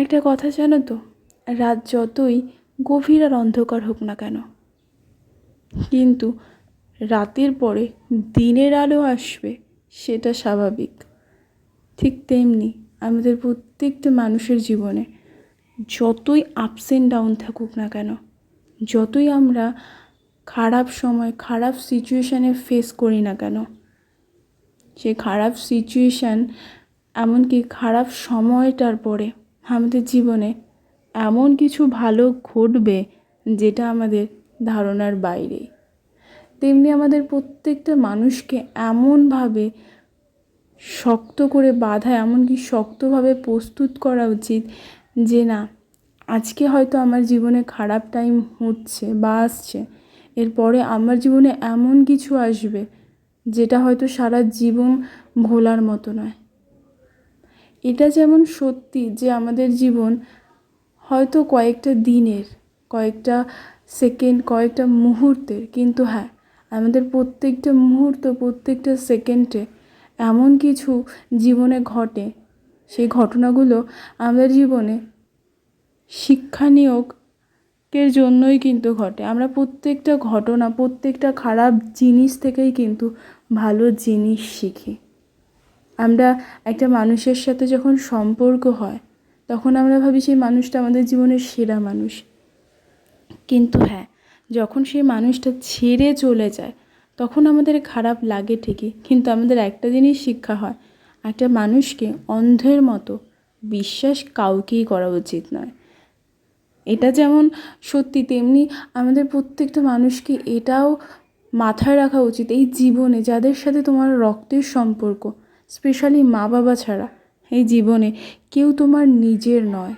একটা কথা জানো তো? রাত যতই গভীর আর অন্ধকার হোক না কেন। কিন্তু রাতের পরে দিনের আলো আসবে, সেটা স্বাভাবিক। ঠিক তেমনি আমাদের প্রত্যেকটা মানুষের জীবনে যতই আপস অ্যান্ড ডাউন থাকুক না কেন, যতই আমরা খারাপ সময়, খারাপ সিচুয়েশানে ফেস করি না কেন সেই খারাপ সিচুয়েশান এমনকি খারাপ সময়টার পরে আমাদের জীবনে এমন কিছু ভালো ঘটবে যেটা আমাদের ধারণার বাইরে। তেমনি আমাদের প্রত্যেকটা মানুষকে এমনভাবে শক্ত করে বাঁধা, এমনকি শক্তভাবে প্রস্তুত করা উচিত যে না, আজকে হয়তো আমার জীবনে খারাপ টাইম হচ্ছে বা আসছে, এরপরে আমার জীবনে এমন কিছু আসবে যেটা হয়তো সারা জীবন ভোলার মতো নয়। এটা যেমন সত্যি যে আমাদের জীবন হয়তো কয়েকটা দিনের, কয়েকটা সেকেন্ড, কয়েকটা মুহূর্তের, কিন্তু হ্যাঁ আমাদের প্রত্যেকটা মুহূর্ত, প্রত্যেকটা সেকেন্ডে এমন কিছু জীবনে ঘটে। সেই ঘটনাগুলো আমাদের জীবনে শিক্ষা নিয়োগের জন্যই কিন্তু ঘটে। আমরা প্রত্যেকটা ঘটনা, প্রত্যেকটা খারাপ জিনিস থেকেই কিন্তু ভালো জিনিস শিখি। আমরা একটা মানুষের সাথে যখন সম্পর্ক হয়, তখন আমরা ভাবি সেই মানুষটা আমাদের জীবনের সেরা মানুষ। কিন্তু হ্যাঁ যখন সেই মানুষটা ছেড়ে চলে যায়, তখন আমাদের খারাপ লাগে ঠিকই, কিন্তু আমাদের একটা জিনিস শিক্ষা হয়, একটা মানুষকে অন্ধের মতো বিশ্বাস কাউকেই করা উচিত নয়। এটা যেমন সত্যি, তেমনি আমাদের প্রত্যেকটা মানুষকে এটাও মাথায় রাখা উচিত, এই জীবনে যাদের সাথে তোমার রক্তের সম্পর্ক স্পেশালি মা বাবা ছাড়া এই জীবনে কেউ তোমার নিজের নয়।